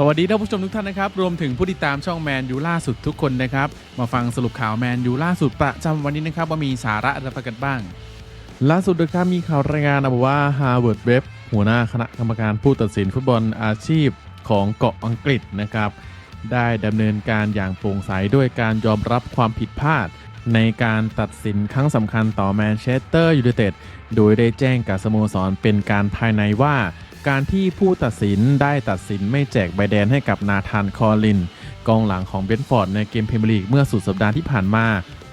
สวัสดีท่านผู้ชมทุกท่านนะครับ รวมถึงผู้ติดตามช่องแมนยูล่าสุดทุกคนนะครับ มาฟังสรุปข่าวแมนยูล่าสุดประจำวันนี้นะครับ ว่ามีสาระอะไรกันบ้าง ล่าสุดนะครับมีข่าวรายงานบอกว่าฮาร์วาร์ดเว็บหัวหน้าคณะกรรมการผู้ตัดสินฟุตบอลอาชีพของเกาะอังกฤษนะครับ ได้ดำเนินการอย่างโปร่งใสด้วยการยอมรับความผิดพลาด ในการตัดสินครั้งสำคัญต่อแมนเชสเตอร์ยูไนเต็ดโดยได้แจ้งกับสโมสรเป็นการภายในว่า การที่ผู้ตัดสินได้ตัดสินไม่แจกใบแดงให้กับนาธานคอลิน กองหลังของเบนฟอร์ดในเกมพรีเมียร์ลีกเมื่อสุดสัปดาห์ที่ผ่านมา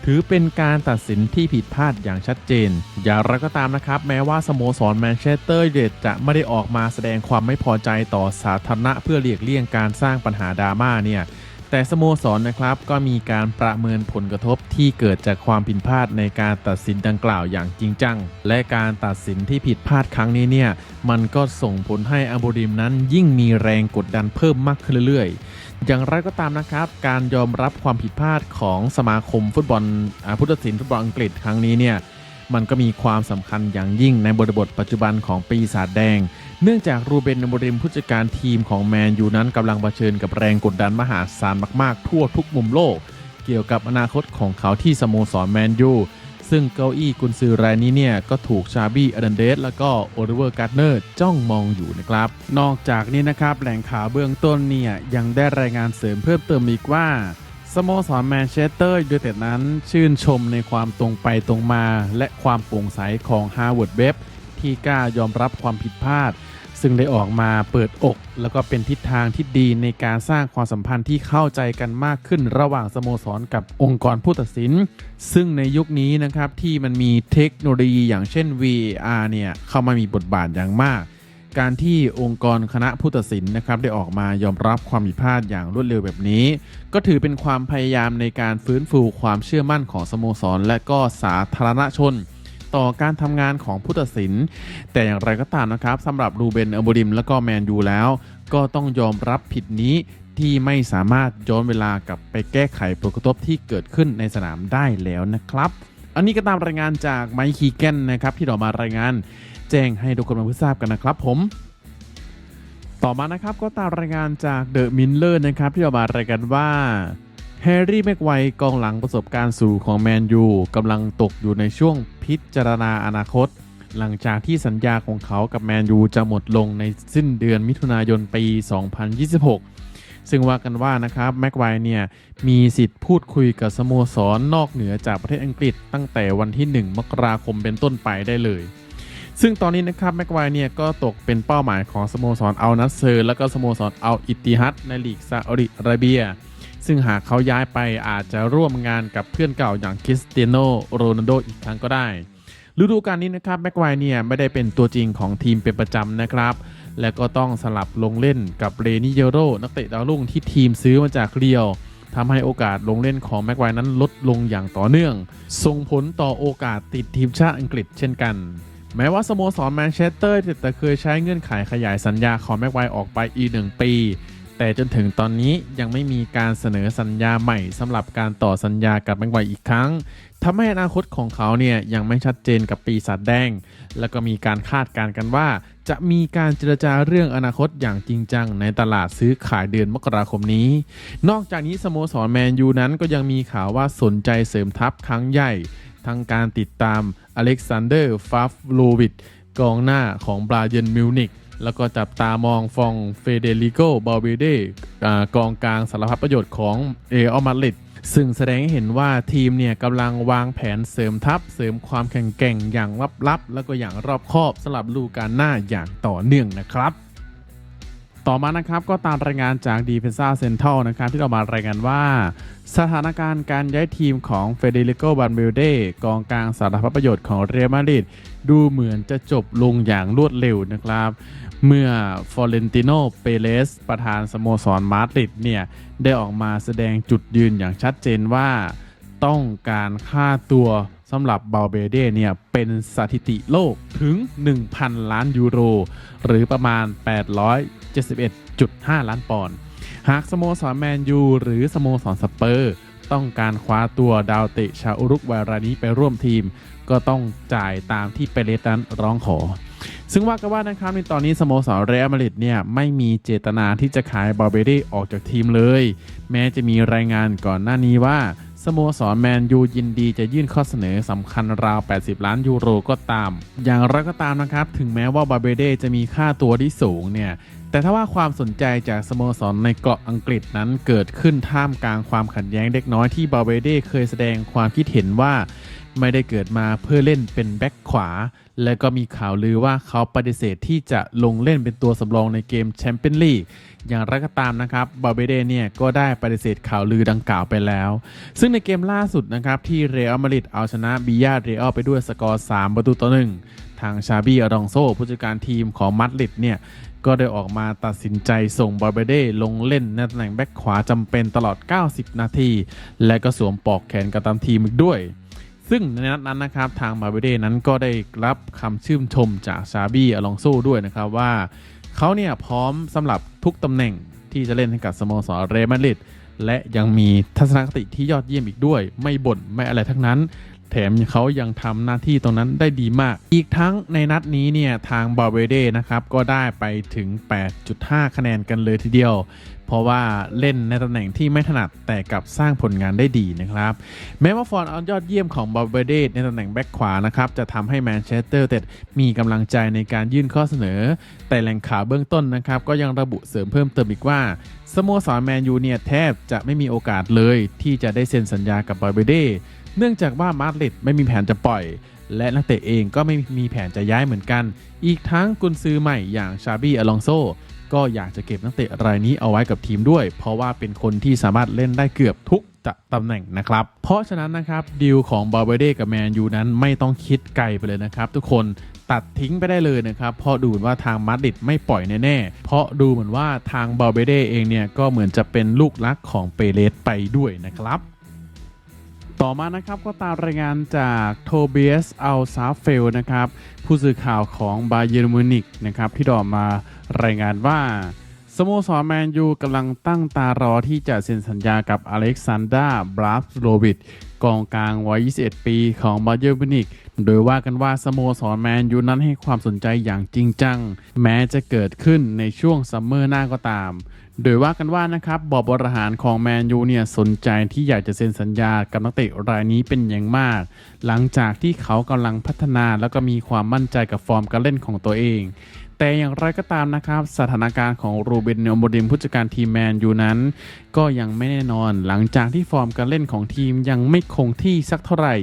ถือเป็นการตัดสินที่ผิดพลาดอย่างชัดเจน อย่างไรก็ตามนะครับ แม้ว่าสโมสรแมนเชสเตอร์ยูไนเต็ดจะไม่ได้ออกมาแสดงความไม่พอใจต่อสาธารณะเพื่อเลียกเลี่ยงการสร้างปัญหาดราม่าเนี่ย แต่สโมสรนะครับก็มีการประเมินผลกระทบที่เกิดจากความผิดพลาดในการตัดสินดังกล่าวอย่างจริงจัง และการตัดสินที่ผิดพลาดครั้งนี้เนี่ยมันก็ส่งผลให้อาบูริมนั้นยิ่งมีแรงกดดันเพิ่มมากขึ้นเรื่อยๆ อย่างไรก็ตามนะครับ การยอมรับความผิดพลาดของสมาคมฟุตบอลอาผู้ตัดสินฟุตบอลอังกฤษครั้งนี้เนี่ย มันก็มีความสำคัญอย่างยิ่งในบริบทปัจจุบันของปีศาจแดง เนื่องจากรูเบนอโมริมผู้จัดการทีมของแมนยูนั้นกำลังเผชิญกับแรงกดดันมหาศาลมากๆ ทั่วทุกมุมโลก เกี่ยวกับอนาคตของเขาที่สโมสรแมนยูซึ่งเก้าอี้กุนซือรายนี้เนี่ย ก็ถูกชาบี้อดันเดสแล้วก็โอลิเวอร์การ์เนอร์จ้องมองอยู่นะครับ นอกจากนี้นะครับ แหล่งข่าวเบื้องต้นเนี่ย ยังได้รายงานเสริมเพิ่มเติมอีกว่า สโมสรแมนเชสเตอร์ยูไนเต็ดนั้น ชื่นชมในความตรงไปตรงมา และความโปร่งใสของฮาร์วาร์ดเว็บที่กล้ายอมรับความผิดพลาด ซึ่งได้ออกมาเปิดอก แล้วก็เป็นทิศทางที่ดีในการสร้างความสัมพันธ์ที่เข้าใจกันมากขึ้นระหว่างสโมสรกับองค์กรผู้ตัดสิน ซึ่งในยุคนี้นะครับที่มันมีเทคโนโลยีอย่างเช่น VR เนี่ยเข้ามามีบทบาทอย่างมาก การที่องค์กรคณะผู้ตัดสินนะครับได้ออกมายอมรับความผิดพลาดอย่างรวดเร็วแบบนี้ ก็ถือเป็นความพยายามในการฟื้นฟูความเชื่อมั่นของสโมสร และก็สาธารณชน ต่อการทำงานของผู้ตัดสิน แต่อย่างไรก็ตามนะครับสำหรับรูเบนอโบริมและก็แมนยูแล้ว ก็ต้องยอมรับผิดนี้ที่ไม่สามารถย้อนเวลากลับไปแก้ไขผลกระทบที่เกิดขึ้นในสนามได้แล้วนะครับ อันนี้ก็ตามรายงานจากไมค์คีแกนนะครับที่เรามารายงาน แจ้งให้ทุกคนมาเพื่อทราบกันนะครับผม ต่อมานะครับก็ตามรายงานจากเดอะมินเลอร์นะครับที่เรามารายกันว่าแฮร์รี่แม็กไวกองหลังประสบการณ์สูงของแมนยูกำลังตกอยู่ในช่วงพิจารณาอนาคต หลังจากที่สัญญาของเขากับแมนยูจะหมดลงในสิ้นเดือนมิถุนายนปี 2026 ซึ่งว่ากันว่านะครับแม็กไวร์เนี่ยมีสิทธิ์พูดคุยกับสโมสรนอกเหนือจากประเทศอังกฤษตั้งแต่วันที่ 1 มกราคมเป็นต้นไปได้เลย ซึ่งตอนนี้นะครับแม็กไวร์เนี่ยก็ตกเป็นเป้าหมายของสโมสรอัลนัสเซอร์ และก็สโมสรอัลอิตติฮัดในลีกซาอุดิอาระเบีย ซึ่งหากเขาย้ายไปอาจจะร่วมงานกับเพื่อนเก่าอย่างคริสเตียโนโรนัลโดอีกครั้งก็ได้ฤดูกาลนี้นะครับแม็กไวร์เนี่ยไม่ได้เป็นตัวจริงของทีมเป็นประจำนะครับ และก็ต้องสลับลงเล่นกับเรนิเยโรนักเตะดาวรุ่งที่ทีมซื้อมาจากเรียวทำให้โอกาสลงเล่นของแม็กไวร์นั้นลดลงอย่างต่อเนื่อง ส่งผลต่อโอกาสติดทีมชาติอังกฤษเช่นกัน แม้ว่าสโมสรแมนเชสเตอร์จะเคยใช้เงื่อนไขขยายสัญญาของแม็กไวร์ออกไปอีกหนึ่งปี แต่จนถึงตอนนี้ยังไม่มีการเสนอสัญญาใหม่สำหรับการต่อสัญญากับแม็กไวร์อีกครั้งทำให้อนาคตของเขาเนี่ยยังไม่ชัดเจนกับปีศาจแดง แล้วก็มีการคาดการณ์กันว่า จะมีการเจรจาเรื่องอนาคตอย่างจริงจังในตลาดซื้อขายเดือนมกราคมนี้ นอกจากนี้สโมสรแมนยูนั้นก็ยังมีข่าวว่าสนใจเสริมทัพครั้งใหญ่ ทั้งการติดตามอเล็กซานเดอร์ฟาฟโลวิดกองหน้าของบราเยนมิวนิกแล้วก็จับตามองฟองเฟเดริโกบาเวเดกองกลางสารพัดประโยชน์ของเออมาดริดซึ่งแสดงให้เห็นว่าทีมเนี่ยกำลังวางแผนเสริมทัพ เสริมความแข็งแกร่งอย่างลับๆ แล้วก็อย่างรอบคอบสำหรับลูการหน้าอย่างต่อเนื่องนะครับ ต่อมานะครับก็ตามรายงานจากดีเฟนซ่าเซ็นทรัลนะครับที่เรามารายงานว่า สถานการณ์การย้ายทีมของเฟเดริโกบันเบลเดกองกลางสารพัดประโยชน์ของเรอัลมาดริดดูเหมือนจะจบลงอย่างรวดเร็วนะครับ เมื่อฟอเรนติโนเปเลสประธานสโมสรมาดริดเนี่ย ได้ออกมาแสดงจุดยืนอย่างชัดเจนว่า ต้องการค่าตัวสำหรับบาเบเดเนี่ย เป็นสถิติโลกถึง 1,000 ล้านยูโร หรือประมาณ 71.5 ล้านปอนด์หากสโมสรแมนยูหรือสโมสรสเปอร์ ต้องการคว้าตัวดาวเตะชาวอุรุกวัยรานี้ไปร่วมทีม ก็ต้องจ่ายตามที่เปเรสนั้นร้องขอ ซึ่งว่ากันว่านะครับในตอนนี้สโมสรเรอัลมาดริดเนี่ยไม่มีเจตนาที่จะขายบาเบเด้ออกจากทีมเลย แม้จะมีรายงานก่อนหน้านี้ว่า สโมสรแมนยูยินดีจะยื่นข้อเสนอสำคัญราว 80 ล้านยูโรก็ตาม อย่างไรก็ตามนะครับ ถึงแม้ว่าบาเบเดจะมีค่าตัวที่สูงเนี่ย แต่ถ้าว่าความสนใจจากสโมสรในเกาะอังกฤษนั้นเกิดขึ้นท่ามกลางความขัดแย้งเล็กน้อยที่บาเบเดเคยแสดงความคิดเห็นว่า ไม่ได้เกิดมาเพื่อเล่นเป็นแบ็คขวา และก็มีข่าวลือว่าเขาปฏิเสธที่จะลงเล่นเป็นตัวสำรองในเกมแชมเปี้ยนลีกอย่างไรก็ตามนะครับบาเบเดเนี่ยก็ได้ปฏิเสธข่าวลือดังกล่าวไปแล้ว ซึ่งในเกมล่าสุดนะครับที่เรอัลมาดริดเอาชนะบิยาเรอัลไปด้วยสกอร์ 3 ประตูต่อหนึ่งทางชาบีอรองโซผู้จัดการทีมของมัดริดเนี่ยก็ได้ออกมาตัดสินใจส่งบาเบเดลงเล่นในตำแหน่งแบ็คขวาจำเป็นตลอด 90 นาที และก็สวมปลอกแขนกับตามทีมอีกด้วย ซึ่งในนัดนั้นนะครับทางบาเบเดนั้นก็ได้รับคำชื่นชมจากซาบี้อลองโซด้วยนะครับว่าเขาเนี่ยพร้อมสำหรับทุกตำแหน่งที่จะเล่นให้กับสโมสรเรอัลมาดริดและยังมีทัศนคติที่ยอดเยี่ยมอีกด้วย ไม่บ่นไม่อะไรทั้งนั้น แถมเขายังทำหน้าที่ตรงนั้นได้ดีมาก อีกทั้งในนัดนี้เนี่ยทางบาเวเดนะครับก็ได้ไปถึง 8.5 คะแนนกันเลยทีเดียว เพราะว่าเล่นในตำแหน่งที่ไม่ถนัดแต่กลับสร้างผลงานได้ดีนะครับ แม้ว่าฟอร์มอันยอดเยี่ยมของบาเบเดในตำแหน่งแบ็คขวานะครับจะทำให้แมนเชสเตอร์เต็ดมีกำลังใจในการยื่นข้อเสนอ แต่แหล่งข่าวเบื้องต้นนะครับก็ยังระบุเสริมเพิ่มเติมอีกว่าสโมสรแมนยูเนี่ยแทบจะไม่มีโอกาสเลยที่จะได้เซ็นสัญญากับบาเบเด เนื่องจากว่ามาดริดไม่มีแผนจะปล่อย และนักเตะเองก็ไม่มีแผนจะย้ายเหมือนกัน อีกทั้งกุนซือใหม่อย่างชาบี้อลองโซก็อยากจะเก็บนักเตะรายนี้เอาไว้กับทีมด้วย เพราะว่าเป็นคนที่สามารถเล่นได้เกือบทุกตำแหน่งนะครับ เพราะฉะนั้นนะครับดีลของบาเบเดกับแมนยูนั้นไม่ต้องคิดไกลไปเลยนะครับทุกคนตัดทิ้งไปได้เลยนะครับ เพราะดูเหมือนว่าทางมาดริดไม่ปล่อยแน่ๆ เพราะดูเหมือนว่าทางบาเบเดเองเนี่ยก็เหมือนจะเป็นลูกรักของเปเรสไปด้วยนะครับ ต่อมานะครับก็ตามรายงานจากโทเบียสอัลซาเฟลนะครับผู้สื่อข่าวของบาเยร์นมิวนิกนะครับที่ดออกมารายงานว่าสโมสรแมนยูกำลังตั้งตารอที่จะเซ็นสัญญากับอเล็กซานดราบราฟโลวิดกองกลางวัย 21 ปีของบาเยอร์มินิก โดยว่ากันว่าสโมสรแมนยูนั้นให้ความสนใจอย่างจริงจัง แม้จะเกิดขึ้นในช่วงซัมเมอร์หน้าก็ตาม โดยว่ากันว่านะครับบอบบริหารของแมนยูเนี่ยสนใจที่อยากจะเซ็นสัญญากับนักเตะรายนี้เป็นอย่างมาก หลังจากที่เขากำลังพัฒนาแล้วก็มีความมั่นใจกับฟอร์มการเล่นของตัวเอง แต่อย่างไรก็ตามนะครับ สถานการณ์ของรูเบนเนลโมดิมผู้จัดการทีมแมนยูนั้น ก็ยังไม่แน่นอนหลังจากที่ฟอร์มการเล่นของทีมยังไม่คงที่สักเท่าไหร่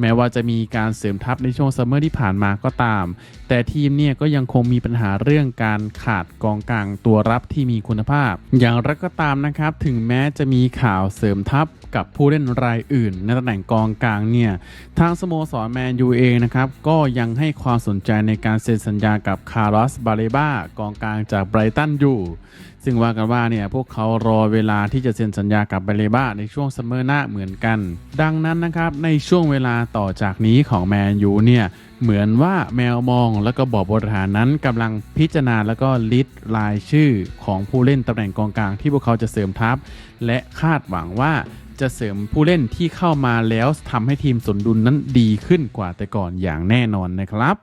แม้ว่าจะมีการเสริมทัพในช่วงซัมเมอร์ที่ผ่านมาก็ตาม แต่ทีมเนี่ยก็ยังคงมีปัญหาเรื่องการขาดกองกลางตัวรับที่มีคุณภาพ อย่างไรก็ตามนะครับ ถึงแม้จะมีข่าวเสริมทัพกับผู้เล่นรายอื่น ในตำแหน่งกองกลางเนี่ย ทางสโมสรแมนยูเองนะครับ ก็ยังให้ความสนใจในการเซ็นสัญญากับคาร์ลอสบาเลบากองกลางจากไบรตันอยู่ ซึ่งว่ากันว่าเนี่ยพวกเขารอเวลาที่จะเซ็นสัญญากับเบเลบ้าในช่วงซัมเมอร์หน้าเหมือนกัน ดังนั้นนะครับในช่วงเวลาต่อจากนี้ของแมนยูเนี่ยเหมือนว่าแมวมองแล้วก็บอร์ดบริหารนั้นกำลังพิจารณาแล้วก็ลิสต์รายชื่อของผู้เล่นตำแหน่งกองกลางที่พวกเขาจะเสริมทัพ และคาดหวังว่าจะเสริมผู้เล่นที่เข้ามาแล้วทำให้ทีมสมดุลนั้นดีขึ้นกว่าแต่ก่อนอย่างแน่นอนนะครับ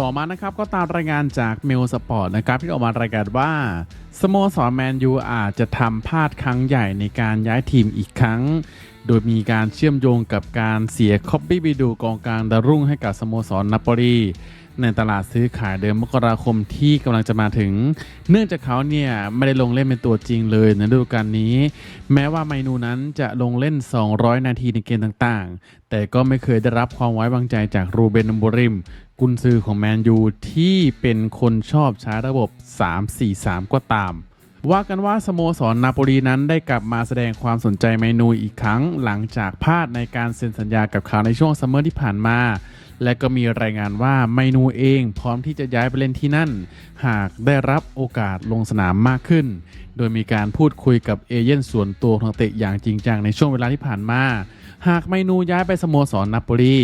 ต่อมานะครับก็ตามรายงานจากเมลสปอร์ตนะครับที่ออกมารายงานว่าสโมสรแมนยูอาจจะทำพลาดครั้งใหญ่ในการย้ายทีมอีกครั้ง โดยมีการเชื่อมโยงกับการเสียคอบบี้บิดูกองกลางดารุ่งให้กับสโมสรนาโปลี ในตลาดซื้อขายเดือนมกราคมที่กำลังจะมาถึง เนื่องจากเขาเนี่ยไม่ได้ลงเล่นเป็นตัวจริงเลยในฤดูกาลนี้ แม้ว่าไมนูนั้นจะลงเล่น 200 นาทีในเกมต่างๆ แต่ก็ไม่เคยได้รับความไว้วางใจจากรูเบนบริม กุนซือของแมนยูที่เป็นคนชอบใช้ระบบ 3-4-3 ก็ตามว่ากันว่าสโมสรนาโปลีนั้นได้กลับมาแสดงความสนใจเมนูอีกครั้ง หลังจากพลาดในการเซ็นสัญญากับเขาในช่วงซัมเมอร์ที่ผ่านมา และก็มีรายงานว่าไมนูเองพร้อมที่จะย้ายไปเล่นที่นั่น หากได้รับโอกาสลงสนามมากขึ้น โดยมีการพูดคุยกับเอเย่นส่วนตัวของเตะอย่างจริงจังในช่วงเวลาที่ผ่านมา หากไมนูย้ายไปสโมสรนาโปลี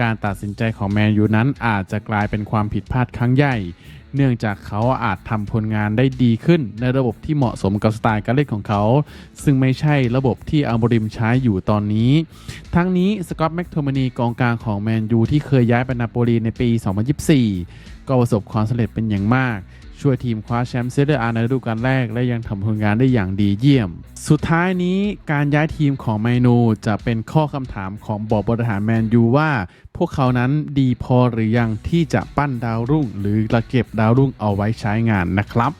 การตัดสินใจของแมนยูนั้นอาจจะกลายเป็นความผิดพลาดครั้งใหญ่ เนื่องจากเขาอาจทำผลงานได้ดีขึ้น ในระบบที่เหมาะสมกับสไตล์การเล่นของเขา ซึ่งไม่ใช่ระบบที่อัลโมริมใช้อยู่ตอนนี้ ทั้งนี้สกอตต์แม็กโทมานีกองกลางของแมนยูที่เคยย้ายไปนาโปลีในปี 2024 ก็ประสบความสำเร็จเป็นอย่างมาก ช่วยทีมคว้าแชมป์เซเดอร์อาในฤดูกาลแรก และยังทำผลงานได้อย่างดีเยี่ยม สุดท้ายนี้การย้ายทีมของแมนูจะเป็นข้อคำถามของบอร์ดบริหารแมนยูว่า พวกเขานั้นดีพอหรือยังที่จะปั้นดาวรุ่ง หรือระเก็บดาวรุ่งเอาไว้ใช้งานนะครับ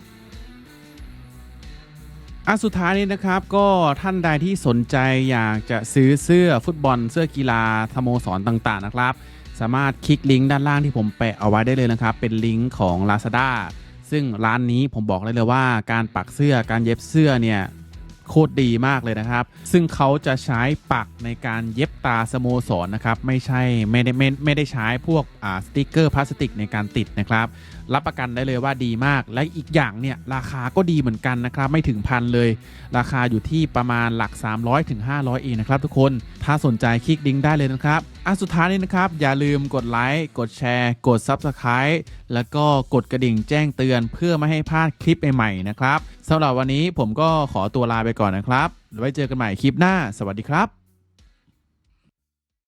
อันสุดท้ายนี้นะครับก็ท่านใดที่สนใจอยากจะซื้อเสื้อฟุตบอลเสื้อกีฬาสโมสรต่างๆนะครับ สามารถคลิกลิงก์ด้านล่างที่ผมแปะเอาไว้ได้เลยนะครับ เป็นลิงก์ของ Lazada ซึ่งร้านนี้ผมบอกเลยเลยว่าการปักเสื้อการเย็บเสื้อเนี่ยโคตรดีมากเลยนะครับ ซึ่งเขาจะใช้ปักในการเย็บตาสโมสรนนะครับ ไม่ใช่ไม่ได้ไม่ไม่ได้ใช้พวกอ่าสติกเกอร์พลาสติกในการติดนะครับ รับประกันได้เลยว่าดีมาก และอีกอย่างเนี่ยราคาก็ดีเหมือนกันนะครับไม่ถึงพันเลย ราคาอยู่ที่ประมาณหลัก 300ถึง500เองนะครับทุกคนถ้าสนใจคลิกลิงได้เลยนะครับอันสุดท้ายนี้นะครับ อย่าลืมกดไลค์กดแชร์ กด Subscribe แล้วก็กดกระดิ่งแจ้งเตือนเพื่อไม่ให้พลาดคลิปใหม่ๆนะครับสำหรับวันนี้ผมก็ขอตัวลาไปก่อนนะครับไว้เจอกันใหม่คลิปหน้า สวัสดีครับ